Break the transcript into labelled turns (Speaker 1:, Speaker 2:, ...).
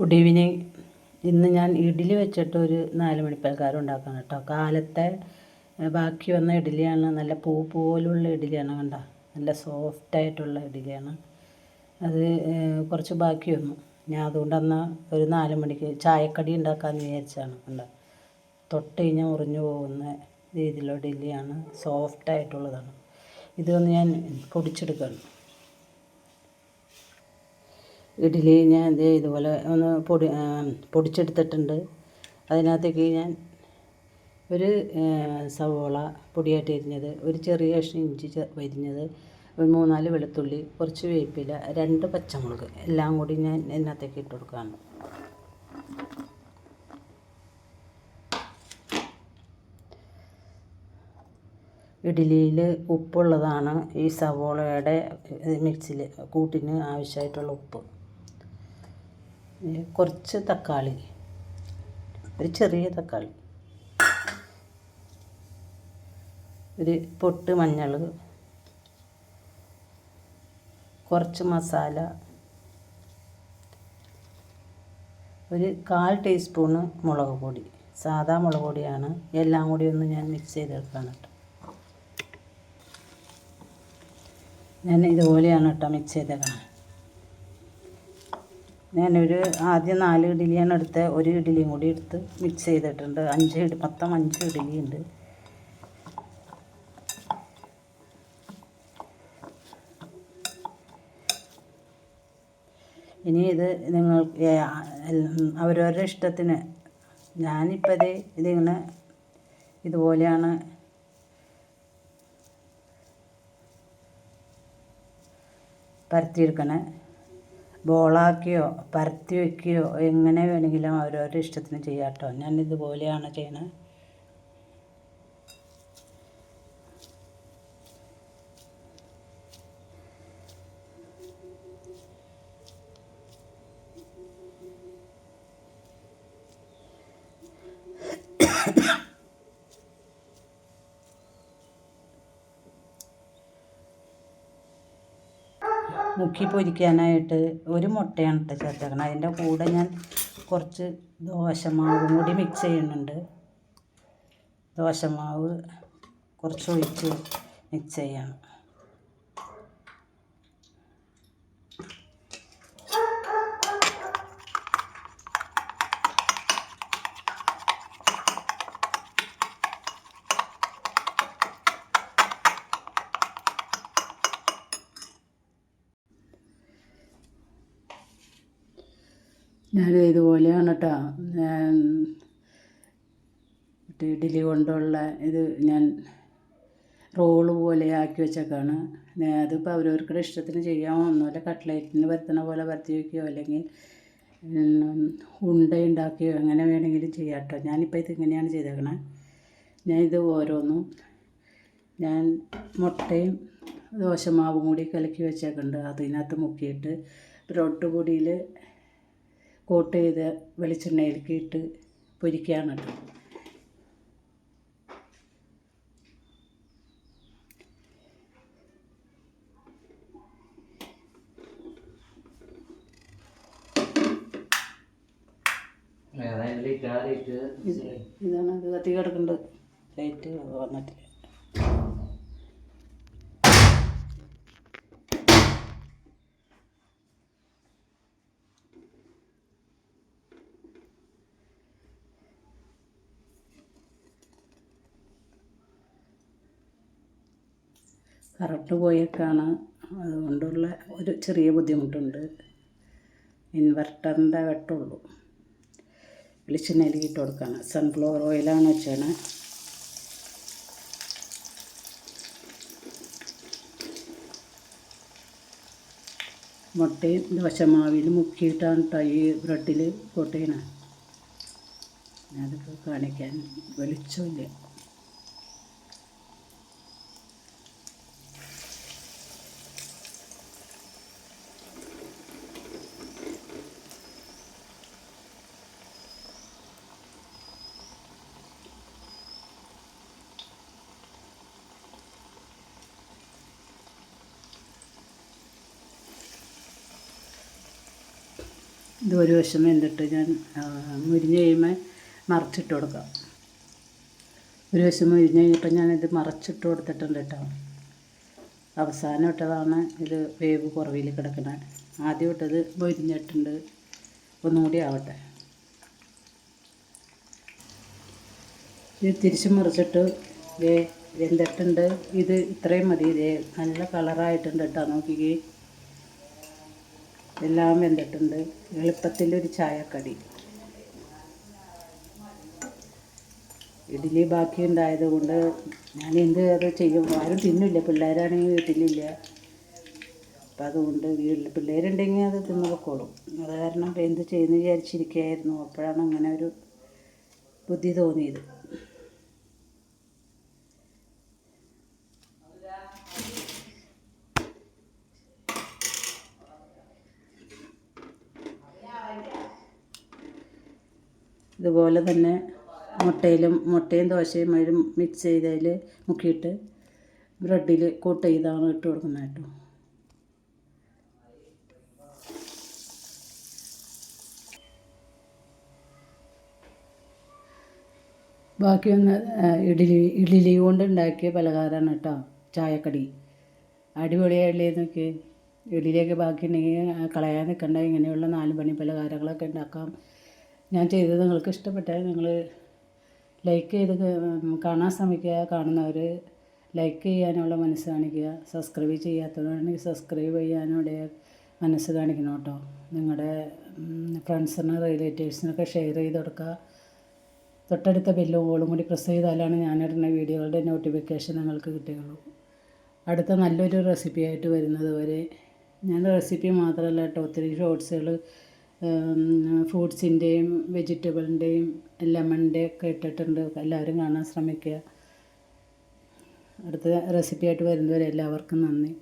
Speaker 1: Good evening ഇന്ന് ഞാൻ ഇഡ്ഡലി വെച്ചിട്ട് ഒരു നാല് മണിപ്പൽക്കാരം ഉണ്ടാക്കണം കേട്ടോ. കാലത്തെ ബാക്കി വന്ന ഇഡ്ഡലിയാണ്. നല്ല പൂ പോലുള്ള ഇഡ്ഡലിയാണ് കണ്ട. നല്ല സോഫ്റ്റായിട്ടുള്ള ഇഡ്ഡലിയാണ്. അത് കുറച്ച് ബാക്കി വന്നു. ഞാൻ അതുകൊണ്ട് അന്ന് ഒരു നാല് മണിക്ക് ചായക്കടി ഉണ്ടാക്കാമെന്ന് വിചാരിച്ചാണ് കണ്ട. തൊട്ട് കഴിഞ്ഞാൽ മുറിഞ്ഞു പോകുന്ന രീതിയിലുള്ള ഇഡ്ഡലിയാണ് സോഫ്റ്റായിട്ടുള്ളതാണ് ഇതൊന്ന് ഞാൻ പൊടിച്ചെടുക്കുകയാണ് ഇഡ്ഡലി ഞാൻ ദേ ഇതുപോലെ ഒന്ന് പൊടി പൊടിച്ചെടുത്തിട്ടുണ്ട്. അതിനകത്തേക്ക് ഞാൻ ഒരു സവോള പൊടിയായിട്ട് എരിഞ്ഞത് ഒരു ചെറിയ കഷ്ണം ഇഞ്ചി വരിഞ്ഞത് ഒരു മൂന്നാൽ വെളുത്തുള്ളി കുറച്ച് വേപ്പില രണ്ട് പച്ചമുളക് എല്ലാം കൂടി ഞാൻ ഇതിനകത്തേക്ക് ഇട്ട് കൊടുക്കുകയാണ്. ഇഡ്ഡലിയിൽ ഉപ്പുള്ളതാണ് ഈ സവോളയുടെ മിക്സിൽ കൂട്ടിന് ആവശ്യമായിട്ടുള്ള ഉപ്പ്. കുറച്ച് തക്കാളി. ഒരു ചെറിയ തക്കാളി. ഒരു പൊട്ട് മഞ്ഞൾ കുറച്ച് മസാല. ഒരു കാൽ ടീസ്പൂണ് മുളക് പൊടി. സാധാ മുളക് പൊടിയാണ്. എല്ലാം കൂടി ഒന്ന് ഞാൻ മിക്സ് ചെയ്തെടുക്കുകയാണ് കേട്ടോ. ഞാൻ ഇതുപോലെയാണ് കേട്ടോ മിക്സ് ചെയ്തേക്കണം ഞാനൊരു ആദ്യം നാല് ഇഡ്ഡലിയാണ് എടുത്ത് ഒരു ഇഡ്ഡലിയും കൂടി എടുത്ത് മിക്സ് ചെയ്തിട്ടുണ്ട്. അഞ്ച് ഇഡ്ഡി മൊത്തം അഞ്ച് ഇഡ്ഡലി ഉണ്ട്. ഇനി ഇത് നിങ്ങൾ അവരവരുടെ ഇഷ്ടത്തിന് ഞാനിപ്പോൾ ഇത് ഇതിങ്ങനെ ഇതുപോലെയാണ് പരത്തിയെടുക്കണേ. ബോളാക്കിയോ പരത്തി വയ്ക്കുകയോ എങ്ങനെ വേണമെങ്കിലും അവരവരുടെ ഇഷ്ടത്തിന് ചെയ്യാം കേട്ടോ. ഞാൻ ഇതുപോലെയാണ് ചെയ്യണത് മുക്കി പൊരിക്കാനായിട്ട് ഒരു മുട്ടയാണ് ഇട്ട് ചേർത്തേക്കണം അതിന്റെ കൂടെ ഞാൻ കുറച്ച് ദോശമാവും കൂടി മിക്സ് ചെയ്യുന്നുണ്ട്. ദോശമാവ് കുറച്ച് ഒഴിച്ച് മിക്സ് ചെയ്യണം. ഞാൻ ഇതുപോലെയാണ് കേട്ടോ ഇഡ്ഡലി കൊണ്ടുള്ള ഇത് ഞാൻ റോൾ പോലെ ആക്കി വെച്ചേക്കാണ്. അതിപ്പോൾ അവരവർക്കുടെ ഇഷ്ടത്തിന് ചെയ്യാമൊന്നുമില്ല കട്ട്ലേറ്റിന് പരത്തണ പോലെ പരത്തി വയ്ക്കുകയോ അല്ലെങ്കിൽ ഉണ്ട ഉണ്ടാക്കുകയോ എങ്ങനെ വേണമെങ്കിലും ചെയ്യാം കേട്ടോ ഞാനിപ്പോൾ ഇത് ഇങ്ങനെയാണ് ചെയ്തേക്കണേ. ഞാൻ ഇത് ഓരോന്നും ഞാൻ മുട്ടയും ദോശമാവും കൂടി കലക്കി വെച്ചേക്കുന്നുണ്ട്. അതിനകത്ത് മുക്കിയിട്ട് ബ്രെഡ് പൊടിയിൽ കോട്ട് ചെയ്ത് വെളിച്ചെണ്ണയിലേക്ക് ഇട്ട് പൊരിക്കുകയാണ് കേട്ടോ. ഇത് ഇതാണ് ഇത് കത്തി കിടക്കേണ്ടത് ലൈറ്റ് വന്നിട്ടില്ല. കറണ്ട് പോയേക്കാണ്. അതുകൊണ്ടുള്ള ഒരു ചെറിയ ബുദ്ധിമുട്ടുണ്ട്. ഇൻവെർട്ടറിന്റെ വെട്ടമുള്ളൂ വിളിച്ച് ഇട്ട് കൊടുക്കുകയാണ് സൺഫ്ലവർ ഓയിലാണ് വെച്ചാണ് മുട്ടയും ദോശമാവിൽ മുക്കിയിട്ടാണ് കേട്ടോ ബ്രെഡിൽ ചെയ്യണത് അതൊക്കെ കാണിക്കാൻ വെളിച്ചമില്ല ഇത് ഒരു വശം വെന്തിട്ട് ഞാൻ മുരിഞ്ഞ് കഴിയുമ്പോൾ മറച്ചിട്ട് കൊടുക്കാം. ഒരു വശം മുരിഞ്ഞ് കഴിഞ്ഞപ്പോൾ ഞാനിത് മറച്ചിട്ട് കൊടുത്തിട്ടുണ്ട് കേട്ടോ. അവസാനം ഇട്ടതാണ് ഇത് വേവ് കുറവിൽ കിടക്കുന്നത് ആദ്യം ഇട്ടത് മുരിഞ്ഞിട്ടുണ്ട്. ഒന്നുകൂടി ആവട്ടെ. ഇത് തിരിച്ച് മറിച്ചിട്ട് വേ വെന്തിട്ടുണ്ട്. ഇത് ഇത്രയും മതി. ഇതേ നല്ല കളറായിട്ടുണ്ട് കേട്ടോ. നോക്കിക്കേ. എല്ലാം വെന്തിട്ടുണ്ട്. എളുപ്പത്തിലൊരു ചായക്കടി. ഇഡ്ഡലി ബാക്കി ഉണ്ടായത് കൊണ്ട് ഞാൻ എന്ത് അത് ചെയ്യും? ആരും തിന്നില്ല. പിള്ളേരാണെങ്കിൽ വീട്ടിലില്ല. അപ്പം അതുകൊണ്ട് വീട്ടിൽ പിള്ളേരുണ്ടെങ്കിൽ അത് തിന്നു പൊക്കോളും. അത് കാരണം എന്ത് ചെയ്യുന്നു വിചാരിച്ചിരിക്കുകയായിരുന്നു. അപ്പോഴാണ് അങ്ങനെ ഒരു ബുദ്ധി തോന്നിയത്. ഇതുപോലെ തന്നെ മുട്ടയിലും മുട്ടയും ദോശയും അതിലും മിക്സ് ചെയ്തതിൽ മുക്കിയിട്ട് ബ്രെഡിൽ കൂട്ട് ചെയ്താണ് ഇട്ട് കൊടുക്കുന്നത് കേട്ടോ. ബാക്കിയൊന്ന് ഇഡ്ഡലി ഇഡ്ഡലി കൊണ്ട് ഉണ്ടാക്കിയ പലഹാരമാണ് കേട്ടോ ചായക്കടി. അടിപൊളിയായില്ലേ നോക്കി ഇഡ്ഡലിയൊക്കെ ബാക്കി ഉണ്ടെങ്കിൽ കളയാൻ നിൽക്കണ്ട. ഇങ്ങനെയുള്ള നാല് പണി പലഹാരങ്ങളൊക്കെ ഉണ്ടാക്കാം. ഞാൻ ചെയ്തത് നിങ്ങൾക്ക് ഇഷ്ടപ്പെട്ടാൽ നിങ്ങൾ ലൈക്ക് ചെയ്ത് കാണാൻ ശ്രമിക്കുക കാണുന്നവർ ലൈക്ക് ചെയ്യാനുള്ള മനസ്സ് കാണിക്കുക. സബ്സ്ക്രൈബ് ചെയ്യാത്തവരാണെങ്കിൽ സബ്സ്ക്രൈബ് ചെയ്യാനുള്ള മനസ്സ് കാണിക്കണം കേട്ടോ. നിങ്ങളുടെ ഫ്രണ്ട്സിന് റിലേറ്റീവ്സിനൊക്കെ ഷെയർ ചെയ്ത് കൊടുക്കുക തൊട്ടടുത്ത ബെല്ലും ഓളും കൂടി പ്രസ് ചെയ്താലാണ് ഞാനിടുന്ന വീഡിയോകളുടെ നോട്ടിഫിക്കേഷൻ നിങ്ങൾക്ക് കിട്ടുകയുള്ളൂ. അടുത്ത നല്ലൊരു റെസിപ്പി ആയിട്ട് വരുന്നത് വരെ ഞാൻ റെസിപ്പി മാത്രമല്ല കേട്ടോ ഒത്തിരി ഷോർട്സുകൾ ഫ്രൂട്ട്സിന്റെയും വെജിറ്റബിളിന്റെയും ലെമണിന്റെ ഒക്കെ ഇട്ടിട്ടുണ്ട്. എല്ലാവരും കാണാൻ ശ്രമിക്കുക. അടുത്ത റെസിപ്പി ആയിട്ട് വരുന്നവരെ എല്ലാവർക്കും നന്ദി.